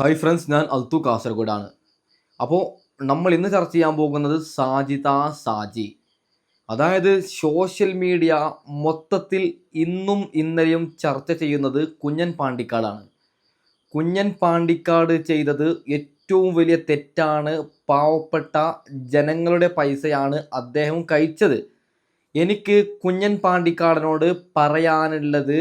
Hi friends ഞാൻ അൽത്തു കാസർഗോഡാണ്. അപ്പോൾ നമ്മൾ ഇന്ന് ചർച്ച ചെയ്യാൻ പോകുന്നത് സാജിത സാജി. അതായത് സോഷ്യൽ മീഡിയ മൊത്തത്തിൽ ഇന്നും ഇന്നലെയും ചർച്ച ചെയ്യുന്നത് കുഞ്ഞൻ പാണ്ടിക്കാടാണ്. കുഞ്ഞൻ പാണ്ടിക്കാട് ചെയ്തത് ഏറ്റവും വലിയ തെറ്റാണ് പാവപ്പെട്ട ജനങ്ങളുടെ പൈസയാണ് അദ്ദേഹം കഴിച്ചത്. എനിക്ക് കുഞ്ഞൻ പാണ്ടിക്കാടിനോട് പറയാനുള്ളത്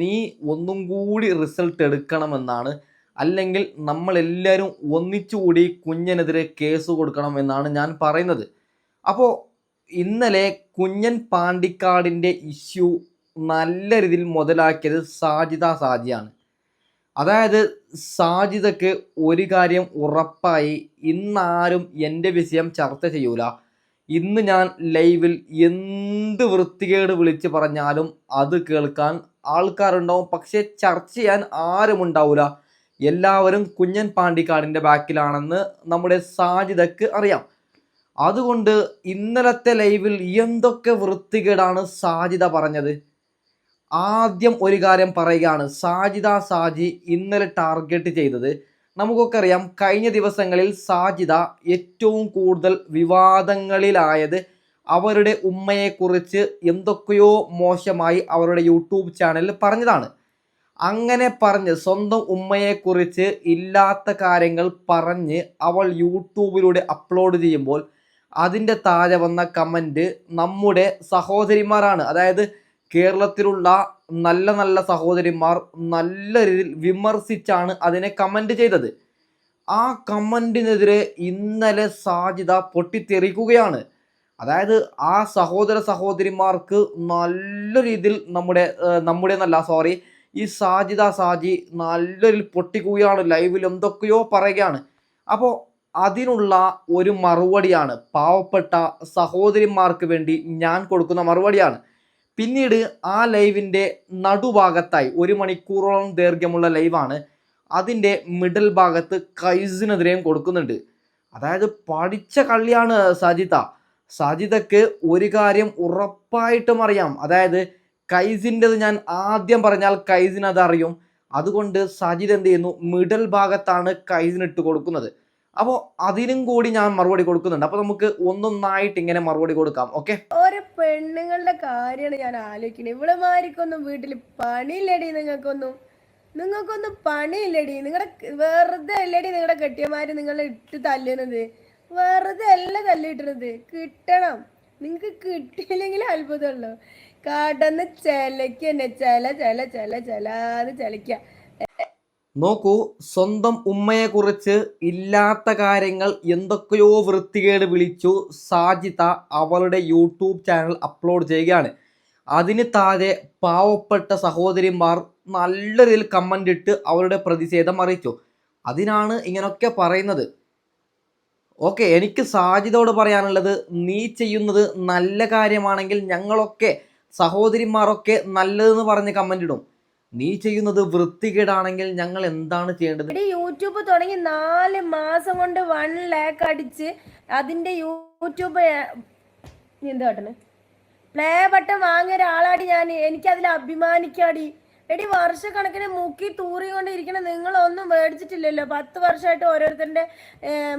നീ ഒന്നും കൂടി റിസൾട്ട് എടുക്കണമെന്നാണ് അല്ലെങ്കിൽ നമ്മളെല്ലാവരും ഒന്നിച്ചുകൂടി കുഞ്ഞനെതിരെ കേസ് കൊടുക്കണം എന്നാണ് ഞാൻ പറയുന്നത്. അപ്പോൾ ഇന്നലെ കുഞ്ഞൻ പാണ്ടിക്കാടിന്റെ ഇഷ്യൂ നല്ല രീതിയിൽ മുതലാക്കിയത് സാജിദ സാജിയാണ്. അതായത് സാജിദക്ക് ഒരു കാര്യം ഉറപ്പായി ഇന്നാരും എന്റെ വിഷയം ചർച്ച ചെയ്യൂല. ഇന്ന് ഞാൻ ലൈവിൽ എന്ത് വൃത്തികേട് വിളിച്ച് പറഞ്ഞാലും അത് കേൾക്കാൻ ആൾക്കാരുണ്ടാവും. പക്ഷെ ചർച്ച ചെയ്യാൻ ആരും ഉണ്ടാവില്ല എല്ലാവരും കുഞ്ഞൻ പാണ്ടിക്കാടിന്റെ ബാക്കിലാണെന്ന് നമ്മുടെ സാജിദക്ക് അറിയാം. അതുകൊണ്ട് ഇന്നലത്തെ ലൈവിൽ എന്തൊക്കെ വൃത്തികേടാണ് സാജിദ പറഞ്ഞത്? ആദ്യം ഒരു കാര്യം പറയുകയാണ്. സാജിദ സാജി ഇന്നലെ ടാർഗറ്റ് ചെയ്തത് നമുക്കൊക്കെ അറിയാം കഴിഞ്ഞ ദിവസങ്ങളിൽ സാജിദ ഏറ്റവും കൂടുതൽ വിവാദങ്ങളിലായത് അവരുടെ ഉമ്മയെക്കുറിച്ച് എന്തൊക്കെയോ മോശമായി അവരുടെ യൂട്യൂബ് ചാനലിൽ പറഞ്ഞതാണ്. അങ്ങനെ പറഞ്ഞ് സ്വന്തം ഉമ്മയെക്കുറിച്ച് ഇല്ലാത്ത കാര്യങ്ങൾ പറഞ്ഞ് അവൾ യൂട്യൂബിലൂടെ അപ്ലോഡ് ചെയ്യുമ്പോൾ അതിന്റെ താഴെ വന്ന കമന്റ് നമ്മുടെ സഹോദരിമാരാണ്. അതായത് കേരളത്തിലുള്ള നല്ല നല്ല സഹോദരിമാർ നല്ല രീതിയിൽ വിമർശിച്ചാണ് അതിനെ കമന്റ് ചെയ്തത്. ആ കമന്റിനെതിരെ ഇന്നലെ സാജിദ പൊട്ടിത്തെറിക്കുകയാണ്. അതായത് ആ സഹോദര സഹോദരിമാർക്ക് നല്ല രീതിയിൽ നമ്മുടെ നമ്മുടെ എന്നല്ല സോറി ഈ സാജിദ സാജി നല്ലൊരു പൊട്ടിക്കുകയാണ് ലൈവിൽ എന്തൊക്കെയോ പറയുകയാണ്. അപ്പോൾ അതിനുള്ള ഒരു മറുപടിയാണ് പാവപ്പെട്ട സഹോദരിമാർക്ക് വേണ്ടി ഞാൻ കൊടുക്കുന്ന മറുപടിയാണ്. പിന്നീട് ആ ലൈവിന്റെ നടുഭാഗത്തായി ഒരു മണിക്കൂറോളം ദൈർഘ്യമുള്ള ലൈവാണ് അതിന്റെ മിഡിൽ ഭാഗത്ത് കൈസിനെതിരെയും കൊടുക്കുന്നുണ്ട്. അതായത് പഠിച്ച കള്ളിയാണ് സാജിത സജിതക്ക് ഒരു കാര്യം ഉറപ്പായിട്ടും അറിയാം. അതായത് കൈസിന്റെത് ഞാൻ ആദ്യം പറഞ്ഞാൽ കൈസിന് അതറിയും. അതുകൊണ്ട് സജിദ് എന്ത് ചെയ്യുന്നു? മിഡൽ ഭാഗത്താണ് കൈസിന് ഇട്ട് കൊടുക്കുന്നത്. അപ്പോൾ അതിനും കൂടി ഞാൻ മറുപടി കൊടുക്കുന്നുണ്ട്. അപ്പോൾ നമുക്ക് ഒന്നൊന്നായിട്ട് ഇങ്ങനെ മറുപടി കൊടുക്കാം. ഓക്കെ? ഓരോ പെണ്ണുങ്ങളുടെ കാര്യമാണ് ഞാൻ ആലോചിക്കുന്നത്. ഇവളുമാർക്കൊന്നും വീട്ടിൽ പണിയില്ലടി നിങ്ങൾക്കൊന്നും. നിങ്ങൾക്കൊന്നും പണിയില്ലടി. നിങ്ങളുടെ വെറുതെ അല്ലടി നിങ്ങളുടെ കെട്ടിയമാര് നിങ്ങളെ ഇട്ട് തല്ലുന്നത്. വെറുതെ അല്ല തല്ലിട്ടുന്നത് കിട്ടണം. നിങ്ങൾക്ക് കിട്ടിയില്ലെങ്കിൽ അത്ഭുതമുള്ളൂ. കടന്ന് ചിലയ്ക്ക് ചെല ചെല ചെല ചെലാന്ന് ചെലക്ക. നോക്കൂ സ്വന്തം ഉമ്മയെ കുറിച്ച് ഇല്ലാത്ത കാര്യങ്ങൾ എന്തൊക്കെയോ വൃത്തികേട് വിളിച്ചു സാജിത അവളുടെ യൂട്യൂബ് ചാനൽ അപ്ലോഡ് ചെയ്യുകയാണ്. അതിന് താഴെ പാവപ്പെട്ട സഹോദരിമാർ നല്ല രീതിയിൽ കമന്റ് ഇട്ട് അവരുടെ പ്രതിഷേധം അറിയിച്ചു. അതിനാണ് ഇങ്ങനൊക്കെ പറയുന്നത്. ഓക്കെ എനിക്ക് സാജിതയോട് പറയാനുള്ളത് നീ ചെയ്യുന്നത് നല്ല കാര്യമാണെങ്കിൽ ഞങ്ങളൊക്കെ സഹോദരിമാരൊക്കെ നല്ലതെന്ന് പറഞ്ഞ് കമന്റ് ഇടും. നീ ചെയ്യുന്നത് വൃത്തികേടാണെങ്കിൽ ഞങ്ങൾ എന്താണ് ചെയ്യേണ്ടത്? യൂട്യൂബ് തുടങ്ങി നാല് മാസം കൊണ്ട് വൺ ലാക്ക് അടിച്ച് അതിന്റെ യൂട്യൂബ് പ്ലേ ബട്ടൺ വാങ്ങിയ ഒരാളാടി ഞാൻ എനിക്ക് അതിൽ അഭിമാനിക്കാടി. എടി വർഷക്കണക്കിന് മുക്കി തൂറി കൊണ്ട് ഇരിക്കണ നിങ്ങളൊന്നും മേടിച്ചിട്ടില്ലല്ലോ. പത്ത് വർഷമായിട്ട് ഓരോരുത്തരുടെ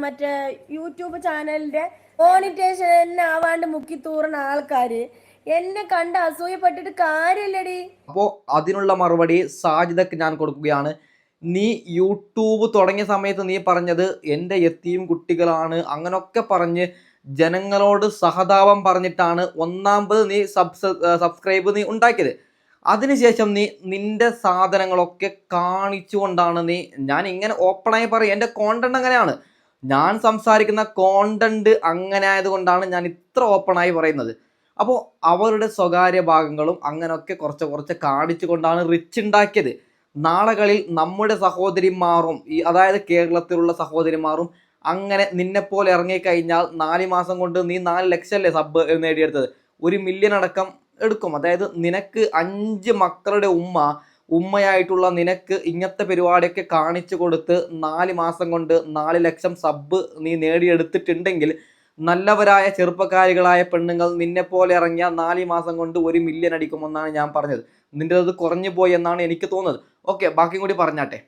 മറ്റേ യൂട്യൂബ് ചാനലിന്റെ മോണിറ്റേഷൻ ആവാണ്ട് മുക്കി തൂറുന്ന ആൾക്കാര്. എന്നെ കണ്ട് അസൂയപ്പെട്ടിട്ട് കാര്യമില്ലടി. അപ്പോ അതിനുള്ള മറുപടി സാജിദക്ക് ഞാൻ കൊടുക്കുകയാണ്. നീ യൂട്യൂബ് തുടങ്ങിയ സമയത്ത് നീ പറഞ്ഞത് എന്റെ എത്തിയും കുട്ടികളാണ് അങ്ങനൊക്കെ പറഞ്ഞ് ജനങ്ങളോട് സഹതാപം പറഞ്ഞിട്ടാണ് ഒന്നാമത് നീ സബ്സ് സബ്സ്ക്രൈബ് നീ ഉണ്ടാക്കിയത്. അതിനുശേഷം നീ നിന്റെ സാധനങ്ങളൊക്കെ കാണിച്ചുകൊണ്ടാണ് നീ ഞാൻ ഇങ്ങനെ ഓപ്പണായി പറയും എന്റെ കോണ്ടന്റ് അങ്ങനെയാണ്. ഞാൻ സംസാരിക്കുന്ന കോണ്ടന്റ് അങ്ങനെ ആയതുകൊണ്ടാണ് ഞാൻ ഇത്ര ഓപ്പണായി പറയുന്നത്. അപ്പോൾ അവരുടെ സ്വകാര്യ ഭാഗങ്ങളും അങ്ങനെയൊക്കെ കുറച്ച് കുറച്ച് കാണിച്ചുകൊണ്ടാണ് റിച്ച് ഉണ്ടാക്കിയത്. നാളുകളിൽ നമ്മുടെ സഹോദരിമാറും ഈ അതായത് കേരളത്തിലുള്ള സഹോദരിമാറും അങ്ങനെ നിന്നെപ്പോലെ ഇറങ്ങിക്കഴിഞ്ഞാൽ നാല് മാസം കൊണ്ട് നീ നാല് ലക്ഷമല്ലേ സബ് നേടിയെടുത്തത്? ഒരു മില്യൺ അടക്കം എടുക്കും. അതായത് നിനക്ക് അഞ്ച് മക്കളുടെ ഉമ്മ ഉമ്മയായിട്ടുള്ള നിനക്ക് ഇങ്ങനത്തെ പരിപാടിയൊക്കെ കാണിച്ചു കൊടുത്ത് നാല് മാസം കൊണ്ട് നാല് ലക്ഷം സബ് നീ നേടിയെടുത്തിട്ടുണ്ടെങ്കിൽ നല്ലവരായ ചെറുപ്പക്കാരികളായ പെണ്ണുങ്ങൾ നിന്നെ പോലെ ഇറങ്ങിയ നാല് മാസം കൊണ്ട് ഒരു മില്യൺ അടിക്കുമെന്നാണ് ഞാൻ പറഞ്ഞത്. നിന്റെ അത് കുറഞ്ഞു പോയി എന്നാണ് എനിക്ക് തോന്നുന്നത്. ഓക്കെ ബാക്കിയും കൂടി പറഞ്ഞാട്ടെ.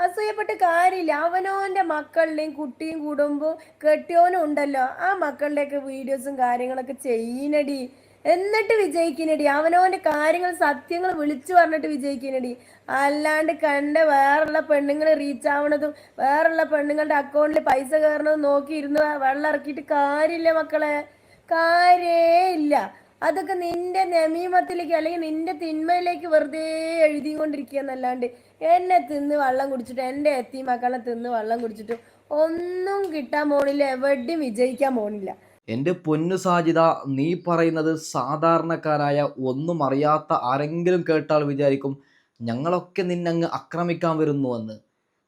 അസൂയപ്പെട്ട് കാര്യമില്ല. അവനോന്റെ മക്കളുടെയും കുട്ടിയും കുടുംബവും കെട്ടിയോനും ഉണ്ടല്ലോ. ആ മക്കളുടെയൊക്കെ വീഡിയോസും കാര്യങ്ങളൊക്കെ ചെയ്യണടി. എന്നിട്ട് വിജയിക്കുന്നടി അവനവന്റെ കാര്യങ്ങൾ സത്യങ്ങൾ വിളിച്ചു പറഞ്ഞിട്ട് വിജയിക്കുന്നടി അല്ലാണ്ട് കണ്ട വേറുള്ള പെണ്ണുങ്ങൾ റീച്ച് ആവണതും വേറുള്ള പെണ്ണുങ്ങളുടെ അക്കൗണ്ടിൽ പൈസ കയറണതും നോക്കി ഇരുന്ന് വെള്ളം ഇറക്കിയിട്ട് കാര്യമില്ല മക്കളെ. കാര്യേ ഇല്ല. അതൊക്കെ നിന്റെ നമീമത്തിലേക്ക് അല്ലെങ്കിൽ നിന്റെ തിന്മയിലേക്ക് വെറുതെ എഴുതിക്കൊണ്ടിരിക്കുക എന്നല്ലാണ്ട് എന്നെ തിന്ന് വെള്ളം കുടിച്ചിട്ട് എന്റെ എത്തി മക്കളെ തിന്ന് വെള്ളം കുടിച്ചിട്ടും ഒന്നും കിട്ടാൻ പോണില്ല എവിടെയും വിജയിക്കാൻ പോണില്ല. എന്റെ പൊന്നു സാജിത നീ പറയുന്നത് സാധാരണക്കാരായ ഒന്നും അറിയാത്ത ആരെങ്കിലും കേട്ടാൽ വിചാരിക്കും ഞങ്ങളൊക്കെ നിന്നങ്ങ് ആക്രമിക്കാൻ വരുന്നുവെന്ന്.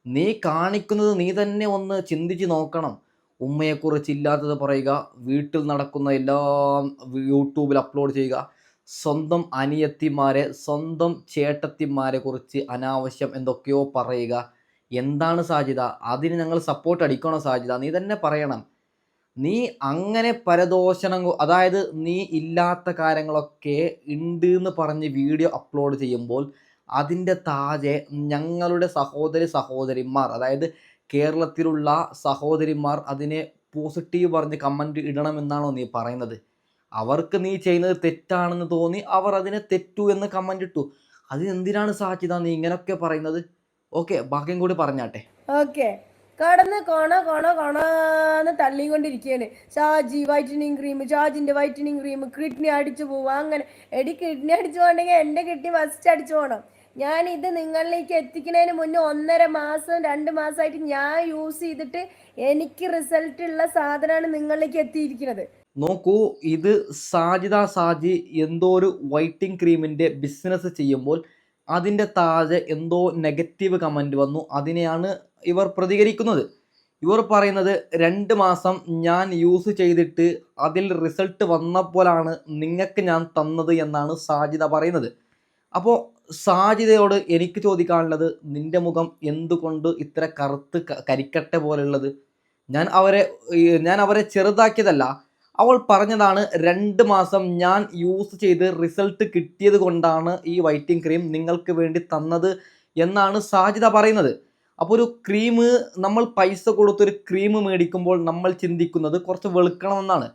നീ കാണിക്കുന്നത് നീ തന്നെ ഒന്ന് ചിന്തിച്ച് നോക്കണം. ഉമ്മയെക്കുറിച്ച് ഇല്ലാത്തത് പറയുക വീട്ടിൽ നടക്കുന്ന എല്ലാം യൂട്യൂബിൽ അപ്ലോഡ് ചെയ്യുക. സ്വന്തം അനിയത്തിമാരെ സ്വന്തം ചേട്ടത്തിമാരെ കുറിച്ച് അനാവശ്യം എന്തൊക്കെയോ പറയുക. എന്താണ് സാധ്യത അതിന് ഞങ്ങൾ സപ്പോർട്ട് അടിക്കണോ സാധ്യത നീ തന്നെ പറയണം. നീ അങ്ങനെ പരദോഷണം അതായത് നീ ഇല്ലാത്ത കാര്യങ്ങളൊക്കെ ഉണ്ട് എന്ന് പറഞ്ഞ് വീഡിയോ അപ്ലോഡ് ചെയ്യുമ്പോൾ അതിന്റെ താഴെ ഞങ്ങളുടെ സഹോദരി സഹോദരിമാർ അതായത് കേരളത്തിലുള്ള സഹോദരിമാർ അതിനെ പോസിറ്റീവ് പറഞ്ഞ് കമന്റ് ഇടണമെന്നാണോ നീ പറയുന്നത്? അവർക്ക് നീ ചെയ്യുന്നത് തെറ്റാണെന്ന് തോന്നി അവർ അതിനെ തെറ്റു എന്ന് കമന്റ് ഇട്ടു. അതിനെന്തിനാണ് സാധ്യത നീ ഇങ്ങനെയൊക്കെ പറയുന്നത്? ഓക്കെ ബാക്കിയും കൂടി പറഞ്ഞാട്ടെ. ഓക്കെ കടന്ന് കൊണ കൊണ കൊണന്ന് തള്ളിക്കൊണ്ടിരിക്കുകയാണ് ഷാജി വൈറ്റനിങ് ക്രീം ഷാജിന്റെ വൈറ്റനിങ് ക്രീം കിഡ്നി അടിച്ചു പോവുക അങ്ങനെ. എടി കിഡ്നി അടിച്ചു പോകണമെങ്കിൽ എന്റെ കിഡ്നി ഫസ്റ്റ് അടിച്ചു പോകണം ഞാൻ ഇത് നിങ്ങളിലേക്ക് എത്തിക്കുന്നതിന് മുന്നേ ഒന്നര മാസം രണ്ട് മാസമായിട്ട് ഞാൻ യൂസ് ചെയ്തിട്ട് എനിക്ക് റിസൾട്ട് ഉള്ള സാധനമാണ് നിങ്ങളിലേക്ക് എത്തിയിരിക്കുന്നത്. നോക്കൂ ഇത് സാജിദ സാജി എന്തോ ഒരു വൈറ്റിംഗ് ക്രീമിന്റെ ബിസിനസ് ചെയ്യുമ്പോൾ അതിന്റെ താഴെ എന്തോ നെഗറ്റീവ് കമന്റ് വന്നു. അതിനെയാണ് ഇവർ പ്രതികരിക്കുന്നത്. ഇവർ പറയുന്നത് രണ്ട് മാസം ഞാൻ യൂസ് ചെയ്തിട്ട് അതിൽ റിസൾട്ട് വന്നപ്പോഴാണ് നിങ്ങൾക്ക് ഞാൻ തന്നത് എന്നാണ് സാജിദ പറയുന്നത്. അപ്പോൾ സാജിതയോട് എനിക്ക് ചോദിക്കാനുള്ളത് നിന്റെ മുഖം എന്തുകൊണ്ട് ഇത്ര കറുത്ത് കരിക്കട്ട പോലുള്ളത് ഞാൻ അവരെ ഞാൻ അവരെ ചെറുതാക്കിയതല്ല. അവൾ പറഞ്ഞതാണ് രണ്ട് മാസം ഞാൻ യൂസ് ചെയ്ത് റിസൾട്ട് കിട്ടിയത് കൊണ്ടാണ് ഈ വൈറ്റിംഗ് ക്രീം നിങ്ങൾക്ക് വേണ്ടി തന്നത് എന്നാണ് സാജിത പറയുന്നത്. അപ്പോൾ ഒരു ക്രീം നമ്മൾ പൈസ കൊടുത്തൊരു ക്രീം മേടിക്കുമ്പോൾ നമ്മൾ ചിന്തിക്കുന്നത് കുറച്ച് വെളുക്കണമെന്നാണ്.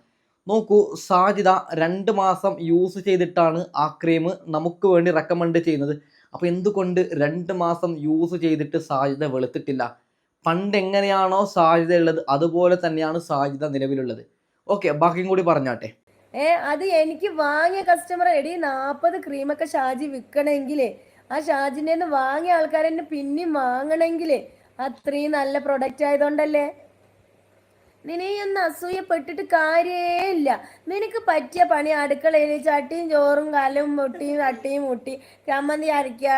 നോക്കൂ സാധ്യത രണ്ട് മാസം യൂസ് ചെയ്തിട്ടാണ് ആ ക്രീം നമുക്ക് വേണ്ടി റെക്കമെൻഡ് ചെയ്യുന്നത്. അപ്പോൾ എന്തുകൊണ്ട് രണ്ട് മാസം യൂസ് ചെയ്തിട്ട് സാധ്യത വെളുത്തിട്ടില്ല? പണ്ട് എങ്ങനെയാണോ സാജിദ ഉള്ളത് അതുപോലെ തന്നെയാണ് സാധ്യത നിലവിലുള്ളത്. ഓക്കെ ബാക്കിയും കൂടി പറഞ്ഞാട്ടെ. ഏ അത് എനിക്ക് വാങ്ങിയ കസ്റ്റമർ എടി നാൽപ്പത് ക്രീമൊക്കെ ഷാജി വിൽക്കണമെങ്കിലേ ആ ഷാജിന്റെ നിന്ന് വാങ്ങിയ ആൾക്കാരെന്നെ പിന്നെയും വാങ്ങണമെങ്കിലേ അത്രയും നല്ല പ്രൊഡക്റ്റ് ആയതുകൊണ്ടല്ലേ? നിനെയൊന്നും അസൂയപ്പെട്ടിട്ട് കാര്യേ ഇല്ല നിനക്ക് പറ്റിയ പണി അടുക്കളയിൽ ചട്ടിയും ചോറും കാലും മുട്ടിയും തട്ടിയും മുട്ടി ചമ്മന്തി അരയ്ക്കുക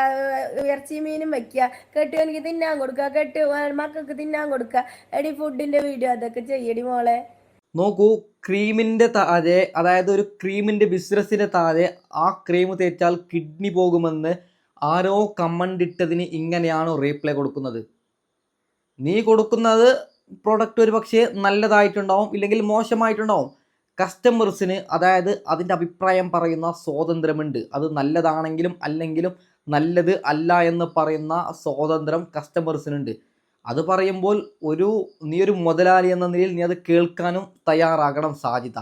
ഇറച്ചി മീനും വെക്കുക കെട്ടിയവനിക്ക് തിന്നാൻ കൊടുക്കുക കെട്ടി മക്കൾക്ക് തിന്നാൻ കൊടുക്കുക എടി ഫുഡിന്റെ വീഡിയോ അതൊക്കെ ചെയ്യടി മോളെ. നോക്കൂ ക്രീമിന്റെ താഴെ അതായത് ഒരു ക്രീമിന്റെ ബിസിനസ്സിന്റെ താഴെ ആ ക്രീം തേച്ചാൽ കിഡ്നി പോകുമെന്ന് ആരോ കമന്റ് ഇട്ടതിന് ഇങ്ങനെയാണോ റീപ്ലൈ കൊടുക്കുന്നത്. നീ കൊടുക്കുന്നത് പ്രൊഡക്റ്റ് ഒരു പക്ഷേ നല്ലതായിട്ടുണ്ടാവും ഇല്ലെങ്കിൽ മോശമായിട്ടുണ്ടാവും. കസ്റ്റമേഴ്സിന് അതായത് അതിന്റെ അഭിപ്രായം പറയുന്ന സ്വാതന്ത്ര്യമുണ്ട്. അത് നല്ലതാണെങ്കിലും അല്ലെങ്കിലും നല്ലത് അല്ല എന്ന് പറയുന്ന സ്വാതന്ത്ര്യം കസ്റ്റമേഴ്സിനുണ്ട് അത് പറയുമ്പോൾ ഒരു നീ ഒരു മുതലാളി എന്ന നിലയിൽ നീ അത് കേൾക്കാനും തയ്യാറാകണം സാധ്യത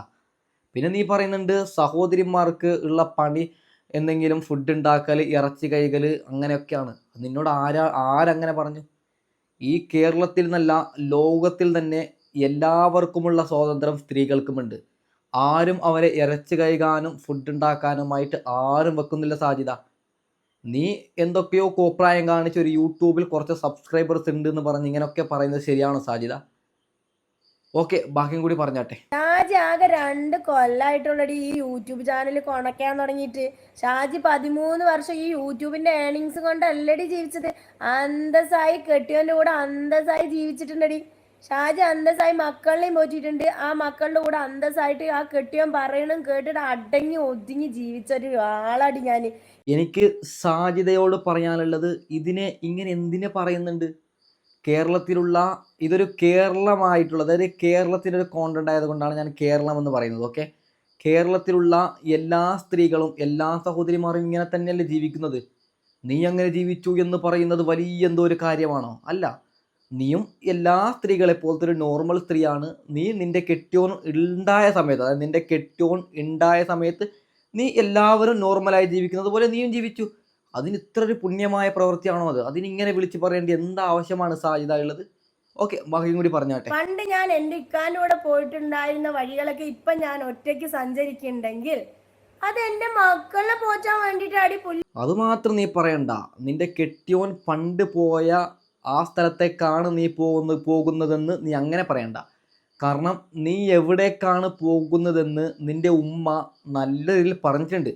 പിന്നെ നീ പറയുന്നുണ്ട് സഹോദരിമാർക്ക് ഉള്ള പണി എന്തെങ്കിലും ഫുഡ് ഉണ്ടാക്കൽ ഇറച്ചി കൈകൽ അങ്ങനെയൊക്കെയാണ്. നിന്നോട് ആരാ ആരങ്ങനെ പറഞ്ഞു? ഈ കേരളത്തിൽ നിന്നല്ല ലോകത്തിൽ തന്നെ എല്ലാവർക്കുമുള്ള സ്വാതന്ത്ര്യം സ്ത്രീകൾക്കുമുണ്ട്. ആരും അവരെ ഇറച്ചി കൈകാനും ഫുഡ് ഉണ്ടാക്കാനുമായിട്ട് ആരും വെക്കുന്നില്ല സാധ്യത. നീ എന്തൊക്കെയോ കോപ്രായം കാണിച്ച് ഒരു യൂട്യൂബിൽ കുറച്ച് സബ്സ്ക്രൈബേഴ്സ് ഉണ്ട് എന്ന് പറഞ്ഞ് ഇങ്ങനെയൊക്കെ പറയുന്നത് ശരിയാണോ സാജിത ഓക്കെ ബാക്കിയും കൂടി പറഞ്ഞാട്ടെ. ഷാജി ആകെ രണ്ട് കൊല്ലായിട്ടുള്ളടി ഈ യൂട്യൂബ് ചാനൽ കൊണക്കാൻ തുടങ്ങിയിട്ട്. ഷാജി പതിമൂന്ന് വർഷം ഈ യൂട്യൂബിന്റെ ഏണിങ്സ് കൊണ്ട് അല്ലടി ജീവിച്ചത്. അന്തസ്സായി കെട്ടിയവന്റെ കൂടെ അന്തസ്സായി ജീവിച്ചിട്ടുണ്ടടി. ഷാജി അന്തസ്സായി മക്കളിനെയും പോറ്റിയിട്ടുണ്ട്. ആ മക്കളുടെ കൂടെ അന്തസ്സായിട്ട് ആ കെട്ടിയവൻ പറയണം കേട്ടിട്ട് അടങ്ങി ഒതുങ്ങി ജീവിച്ച ഒരു ആളാടി ഞാൻ എനിക്ക് സാജിതയോട് പറയാനുള്ളത് ഇതിനെ ഇങ്ങനെ എന്തിനെ പറയുന്നുണ്ട്? കേരളത്തിലുള്ള ഇതൊരു കേരളമായിട്ടുള്ള അതായത് കേരളത്തിന്റെ ഒരു കോണ്ടന്റ് ആയതുകൊണ്ടാണ് ഞാൻ കേരളം എന്ന് പറയുന്നത് ഓക്കെ കേരളത്തിലുള്ള എല്ലാ സ്ത്രീകളും എല്ലാ സഹോദരിമാരും ഇങ്ങനെ തന്നെയല്ലേ ജീവിക്കുന്നത്? നീ അങ്ങനെ ജീവിച്ചു എന്ന് പറയുന്നത് വലിയ എന്തോ ഒരു കാര്യമാണോ? അല്ല. നീയും എല്ലാ സ്ത്രീകളെ പോലത്തെ ഒരു നോർമൽ സ്ത്രീയാണ്. നീ നിന്റെ കെട്ടിയോൻ ഉണ്ടായ സമയത്ത് അതായത് നിന്റെ കെട്ടിയോൻ ഉണ്ടായ സമയത്ത് നീ എല്ലാവരും നോർമലായി ജീവിക്കുന്നത് പോലെ നീയും ജീവിച്ചു. അതിന് ഇത്ര ഒരു പുണ്യമായ പ്രവൃത്തിയാണോ അത്? അതിനിങ്ങനെ വിളിച്ചു പറയേണ്ടി എന്താ ആവശ്യമാണ് സാധ്യത ഉള്ളത്? ഓക്കെ ബാക്കിയും കൂടി പറഞ്ഞാട്ടെ. പണ്ട് ഞാൻ എന്റെ ഇക്കാന്റെ കൂടെ പോയിട്ടുണ്ടായിരുന്ന വഴികളൊക്കെ ഇപ്പൊ ഞാൻ ഒറ്റയ്ക്ക് സഞ്ചരിക്കുന്നുണ്ടെങ്കിൽ അത് എന്റെ മക്കളെ പോറ്റാൻ വേണ്ടിട്ടാടി പുല്ല് അത് മാത്രം നീ പറയണ്ട. നിന്റെ കെട്ടിയോൻ പണ്ട് പോയ ആ സ്ഥലത്തേക്കാണ് നീ പോകുന്ന പോകുന്നതെന്ന് നീ അങ്ങനെ പറയണ്ട. കാരണം നീ എവിടേക്കാണ് പോകുന്നതെന്ന് നിന്റെ ഉമ്മ നല്ല രീതിയിൽ പറഞ്ഞിട്ടുണ്ട്.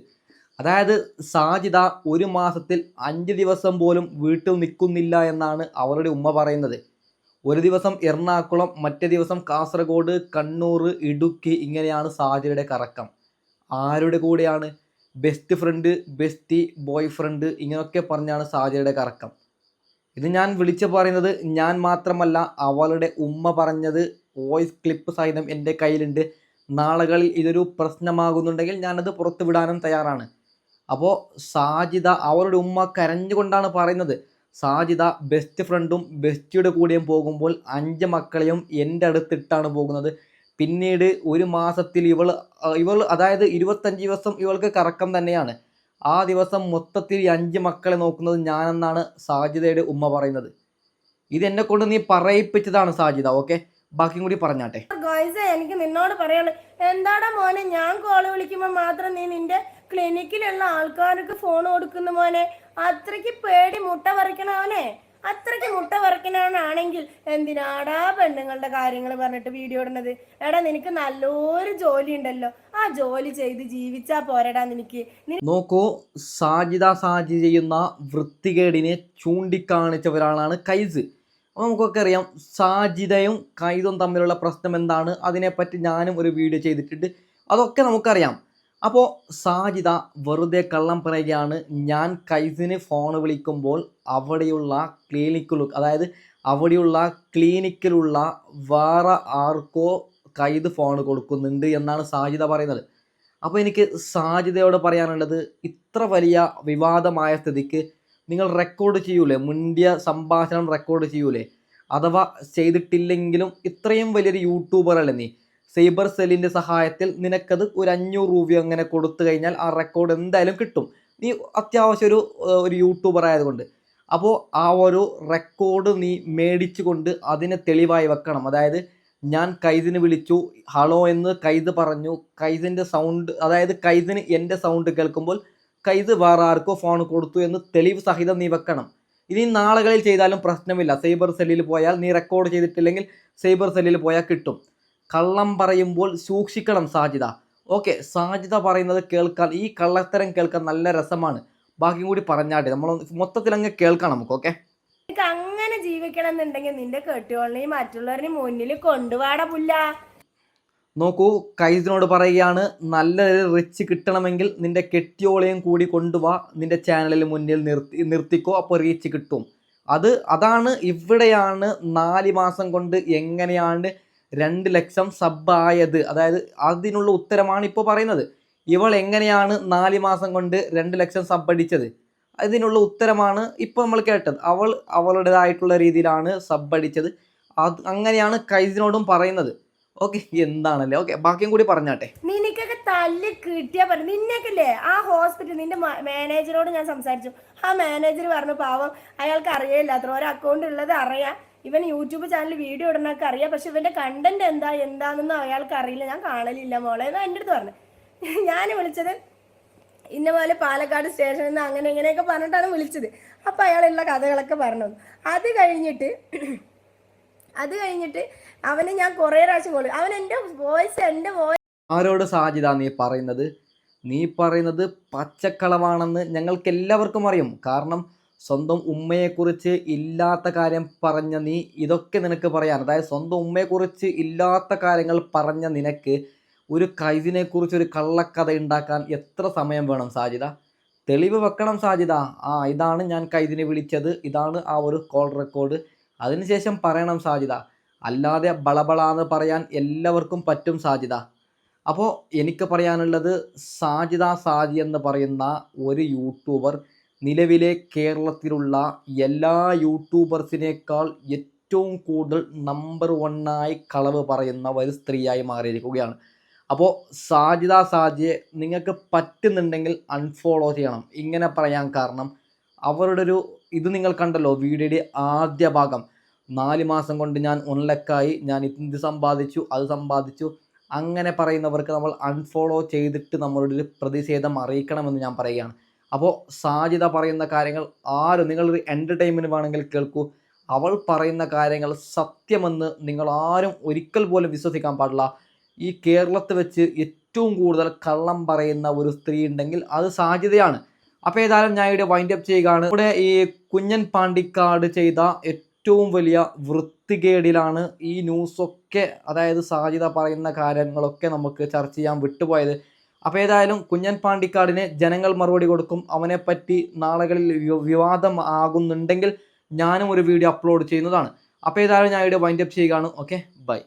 അതായത് സാജിദ ഒരു മാസത്തിൽ അഞ്ച് ദിവസം പോലും വീട്ടിൽ നിൽക്കുന്നില്ല എന്നാണ് അവരുടെ ഉമ്മ പറയുന്നത്. ഒരു ദിവസം എറണാകുളം മറ്റേ ദിവസം കാസർഗോഡ് കണ്ണൂർ ഇടുക്കി ഇങ്ങനെയാണ് സാജിയുടെ കറക്കം. ആരുടെ കൂടെയാണ്? Best friend bestie boyfriend ഇങ്ങനെയൊക്കെ പറഞ്ഞാണ് സാജിയുടെ കറക്കം. ഇത് ഞാൻ വിളിച്ചു പറയുന്നത് ഞാൻ മാത്രമല്ല അവളുടെ ഉമ്മ പറഞ്ഞത് വോയിസ് ക്ലിപ്പ് സഹിതം എന്റെ കയ്യിലുണ്ട്. നാളുകളിൽ ഇതൊരു പ്രശ്നമാകുന്നുണ്ടെങ്കിൽ ഞാനത് പുറത്തുവിടാനും തയ്യാറാണ്. അപ്പോൾ സാജിദ അവളുടെ ഉമ്മ കരഞ്ഞുകൊണ്ടാണ് പറയുന്നത്. സാജിദ ബെസ്റ്റ് ഫ്രണ്ടും ബെസ്റ്റിയുടെ കൂടെയും പോകുമ്പോൾ അഞ്ച് മക്കളെയും എന്റെ അടുത്തിട്ടാണ് പോകുന്നത്. പിന്നീട് ഒരു മാസത്തിൽ ഇവൾ ഇവൾ അതായത് ഇരുപത്തഞ്ച് ദിവസം ഇവൾക്ക് കറക്കം തന്നെയാണ്. ആ ദിവസം മൊത്തത്തിൽ അഞ്ച് മക്കളെ നോക്കുന്നത് ഞാനെന്നാണ് സാജിദയുടെ ഉമ്മ പറയുന്നത്. ഇത് എന്നെ കൊണ്ട് നീ പറയിപ്പിച്ചതാണ് സാജിദ ഓക്കെ ബാക്കിയും കൂടി പറഞ്ഞാട്ടെ. എനിക്ക് നിന്നോട് പറയാനുള്ളത് എന്താടാ മോനെ ഞാൻ കോൾ വിളിക്കുമ്പോൾ മാത്രം നീ നിന്റെ ക്ലിനിക്കിലുള്ള ആൾക്കാർക്ക് ഫോൺ കൊടുക്കുന്ന മോനെ. അത്രയ്ക്ക് പേടി മുട്ട പറിക്കണവനെ അത്രയ്ക്ക് മുട്ട പറിക്കണവനാണെങ്കിൽ എന്തിനാടാ പെണ്ണുങ്ങളുടെ കാര്യങ്ങൾ പറഞ്ഞിട്ട് വീഡിയോ ഇടുന്നത്? എടാ നിനക്ക് നല്ലൊരു ജോലി ഉണ്ടല്ലോ. ആ ജോലി ചെയ്ത് ജീവിച്ചാ പോരടാ നിനക്ക്. നോക്കൂ സാജിദ സാജി ചെയ്യുന്ന വൃത്തികേടിനെ ചൂണ്ടിക്കാണിച്ചവരാളാണ് കൈസ്. അപ്പോൾ നമുക്കൊക്കെ അറിയാം സാജിദയും കൈതും തമ്മിലുള്ള പ്രശ്നം എന്താണ്? അതിനെപ്പറ്റി ഞാനും ഒരു വീഡിയോ ചെയ്തിട്ടുണ്ട്. അതൊക്കെ നമുക്കറിയാം. അപ്പോൾ സാജിത വെറുതെ കള്ളം പറയുകയാണ്. ഞാൻ കൈസിന് ഫോൺ വിളിക്കുമ്പോൾ അവിടെയുള്ള ക്ലിനിക്കിൽ അതായത് അവിടെയുള്ള ക്ലിനിക്കിലുള്ള വേറെ ആർക്കോ കൈത് ഫോൺ കൊടുക്കുന്നുണ്ട് എന്നാണ് സാജിത പറയുന്നത്. അപ്പോൾ എനിക്ക് സാജിതയോട് പറയാനുള്ളത് ഇത്ര വലിയ വിവാദമായ സ്ഥിതിക്ക് നിങ്ങൾ റെക്കോർഡ് ചെയ്യൂലേ? മുന്തിയ സംഭാഷണം റെക്കോർഡ് ചെയ്യൂലേ? അഥവാ ചെയ്തിട്ടില്ലെങ്കിലും ഇത്രയും വലിയൊരു യൂട്യൂബർ അല്ലേ നീ? സൈബർ സെല്ലിന്റെ സഹായത്തിൽ നിനക്കത് ഒരു അഞ്ഞൂറ് രൂപ അങ്ങനെ കൊടുത്തു കഴിഞ്ഞാൽ ആ റെക്കോർഡ് എന്തായാലും കിട്ടും. നീ അത്യാവശ്യം ഒരു ഒരു യൂട്യൂബർ ആയതുകൊണ്ട്. അപ്പോൾ ആ ഒരു റെക്കോർഡ് നീ മേടിച്ചുകൊണ്ട് അതിനെ തെളിവായി വെക്കണം. അതായത് ഞാൻ കൈദിന് വിളിച്ചു ഹലോ എന്ന് കൈദ് പറഞ്ഞു. കൈദിന്റെ സൗണ്ട് അതായത് കൈദിന് എന്റെ സൗണ്ട് കേൾക്കുമ്പോൾ കൈദ് വേറെ ആർക്കോ ഫോൺ കൊടുത്തു എന്ന് തെളിവ് സഹിതം നീ വെക്കണം. ഇനി നാളുകളിൽ ചെയ്താലും പ്രശ്നമില്ല. സൈബർ സെല്ലിൽ പോയാൽ നീ റെക്കോർഡ് ചെയ്തിട്ടില്ലെങ്കിൽ സൈബർ സെല്ലിൽ പോയാൽ കിട്ടും. കള്ളം പറയുമ്പോൾ സൂക്ഷിക്കണം സാജിത ഓക്കെ സാജിത പറയുന്നത് കേൾക്കാൻ ഈ കള്ളത്തരം കേൾക്കാൻ നല്ല രസമാണ്. ബാക്കിയും കൂടി പറഞ്ഞാട്ടെ നമ്മൾ മൊത്തത്തിൽ അങ്ങ് കേൾക്കണം നമുക്ക് ഓക്കെ? അങ്ങനെ ജീവിക്കണം എന്നുണ്ടെങ്കിൽ നിന്റെ കെട്ടിയോളിനെയും മറ്റുള്ളവരെയും മുന്നിൽ കൊണ്ടുവാടാ പുല്ല. നോക്കൂ കൈസിനോട് പറയുകയാണ് നല്ലൊരു റിച്ച് കിട്ടണമെങ്കിൽ നിന്റെ കെട്ടിയോളെയും കൂടി കൊണ്ടുവാ നിന്റെ ചാനലിൽ മുന്നിൽ നിർത്തി നിർത്തിക്കോ അപ്പോൾ റീച്ച് കിട്ടും. അത് അതാണ് ഇവിടെയാണ് നാല് മാസം കൊണ്ട് എങ്ങനെയാണ് രണ്ട് ലക്ഷം സബ്ബായത്. അതായത് അതിനുള്ള ഉത്തരമാണ് ഇപ്പോൾ പറയുന്നത്. ഇവൾ എങ്ങനെയാണ് നാല് മാസം കൊണ്ട് രണ്ട് ലക്ഷം സബ് അടിച്ചത് അതിനുള്ള ഉത്തരമാണ് ഇപ്പോൾ നമ്മൾ കേട്ടത്. അവൾ അവളുടേതായിട്ടുള്ള രീതിയിലാണ് സബ്ബടിച്ചത്. അത് അങ്ങനെയാണ് കൈസിനോടും പറയുന്നത്. ഓക്കെ എന്താണല്ലേ? ഓക്കെ ബാക്കിയും കൂടി പറഞ്ഞാട്ടെ. നിനക്കൊക്കെ തല്ല് കിട്ടിയാ പറഞ്ഞു നിന്നൊക്കെല്ലേ ആ ഹോസ്പിറ്റൽ നിന്റെ മാനേജറോട് ഞാൻ സംസാരിച്ചു. ആ മാനേജർ പറഞ്ഞു പാവം അയാൾക്ക് അറിയില്ല അത്ര ഒരു അക്കൗണ്ട് ഉള്ളത് അറിയാം ഇവൻ യൂട്യൂബ് ചാനൽ വീഡിയോ ഇടുന്നൊക്കെ അറിയാം. പക്ഷെ ഇവന്റെ കണ്ടന്റ് എന്താ എന്താണെന്ന് അയാൾക്ക് അറിയില്ല. ഞാൻ കാണലില്ല മോളെ. എന്ന് എന്റെ അടുത്ത് പറഞ്ഞു. ഞാൻ വിളിച്ചത് ഇന്ന പോലെ പാലക്കാട് സ്റ്റേഷനിൽ നിന്ന് അങ്ങനെ ഇങ്ങനെയൊക്കെ പറഞ്ഞിട്ടാണ് വിളിച്ചത്. അപ്പം അയാളുള്ള കഥകളൊക്കെ പറഞ്ഞു. അത് കഴിഞ്ഞിട്ട് അത് കഴിഞ്ഞിട്ട് അവനെ ഞാൻ കുറേ പ്രാവശ്യം കൊള്ളു അവൻ എന്റെ വോയിസ് എന്റെ വോയിസ് ആരോട് സാധ്യത നീ പറയുന്നത്? നീ പറയുന്നത് പച്ചക്കളവാണെന്ന് ഞങ്ങൾക്ക് എല്ലാവർക്കും അറിയും. കാരണം സ്വന്തം ഉമ്മയെക്കുറിച്ച് ഇല്ലാത്ത കാര്യം പറഞ്ഞ നീ ഇതൊക്കെ നിനക്ക് പറയാൻ. അതായത് സ്വന്തം ഉമ്മയെക്കുറിച്ച് ഇല്ലാത്ത കാര്യങ്ങൾ പറഞ്ഞ നിനക്ക് ഒരു കൈദിനെക്കുറിച്ച് ഒരു കള്ളക്കഥ ഉണ്ടാക്കാൻ എത്ര സമയം വേണം സാജിത തെളിവ് വെക്കണം സാജിത ആ ഇതാണ് ഞാൻ കൈദിനെ വിളിച്ചത്. ഇതാണ് ആ ഒരു കോൾ റെക്കോർഡ്. അതിനുശേഷം പറയണം സാജിത അല്ലാതെ ബളബളാന്ന് പറയാൻ എല്ലാവർക്കും പറ്റും സാജിത അപ്പോൾ എനിക്ക് പറയാനുള്ളത് സാജിത സാജി എന്ന് പറയുന്ന ഒരു യൂട്യൂബർ നിലവിലെ കേരളത്തിലുള്ള എല്ലാ യൂട്യൂബേഴ്സിനേക്കാൾ ഏറ്റവും കൂടുതൽ നമ്പർ വണ്ണായി കളവ് പറയുന്ന ഒരു സ്ത്രീയായി മാറിയിരിക്കുകയാണ്. അപ്പോൾ സാധ്യത സാജിയെ നിങ്ങൾക്ക് പറ്റുന്നുണ്ടെങ്കിൽ അൺഫോളോ ചെയ്യണം. ഇങ്ങനെ പറയാൻ കാരണം അവരുടെ ഒരു ഇത് നിങ്ങൾ കണ്ടല്ലോ വീഡിയോയുടെ ആദ്യ ഭാഗം. നാല് മാസം കൊണ്ട് ഞാൻ ഒൺലക്കായി ഞാൻ ഇത് സമ്പാദിച്ചു അത് സമ്പാദിച്ചു. അങ്ങനെ പറയുന്നവർക്ക് നമ്മൾ അൺഫോളോ ചെയ്തിട്ട് നമ്മളുടെ ഒരു പ്രതിഷേധം അറിയിക്കണമെന്ന് ഞാൻ പറയുകയാണ്. അപ്പോൾ സാജിത പറയുന്ന കാര്യങ്ങൾ ആരും നിങ്ങളൊരു എന്റർടൈൻമെന്റ് വേണമെങ്കിൽ കേൾക്കൂ. അവൾ പറയുന്ന കാര്യങ്ങൾ സത്യമെന്ന് നിങ്ങൾ ആരും ഒരിക്കൽ പോലും വിശ്വസിക്കാൻ പാടില്ല. ഈ കേരളത്തിൽ വെച്ച് ഏറ്റവും കൂടുതൽ കള്ളം പറയുന്ന ഒരു സ്ത്രീ ഉണ്ടെങ്കിൽ അത് സാധ്യതയാണ് അപ്പോൾ ഏതായാലും ഞാൻ ഇവിടെ വൈൻഡ് അപ്പ് ചെയ്യുകയാണ്. ഇവിടെ ഈ കുഞ്ഞൻ പാണ്ടിക്കാട് ചെയ്ത ഏറ്റവും വലിയ വൃത്തികേടിലാണ് ഈ ന്യൂസൊക്കെ അതായത് സാധ്യത പറയുന്ന കാര്യങ്ങളൊക്കെ നമുക്ക് ചർച്ച ചെയ്യാൻ വിട്ടുപോയത്. അപ്പോൾ ഏതായാലും കുഞ്ഞൻ പാണ്ടിക്കാടിന് ജനങ്ങൾ മറുപടി കൊടുക്കും. അവനെപ്പറ്റി നാളുകളിൽ വിവാദം ആകുന്നുണ്ടെങ്കിൽ ഞാനും ഒരു വീഡിയോ അപ്ലോഡ് ചെയ്യുന്നതാണ്. അപ്പോൾ ഏതായാലും ഞാൻ ഇവിടെ വൈൻഡപ്പ് ചെയ്യുകയാണ്. Okay by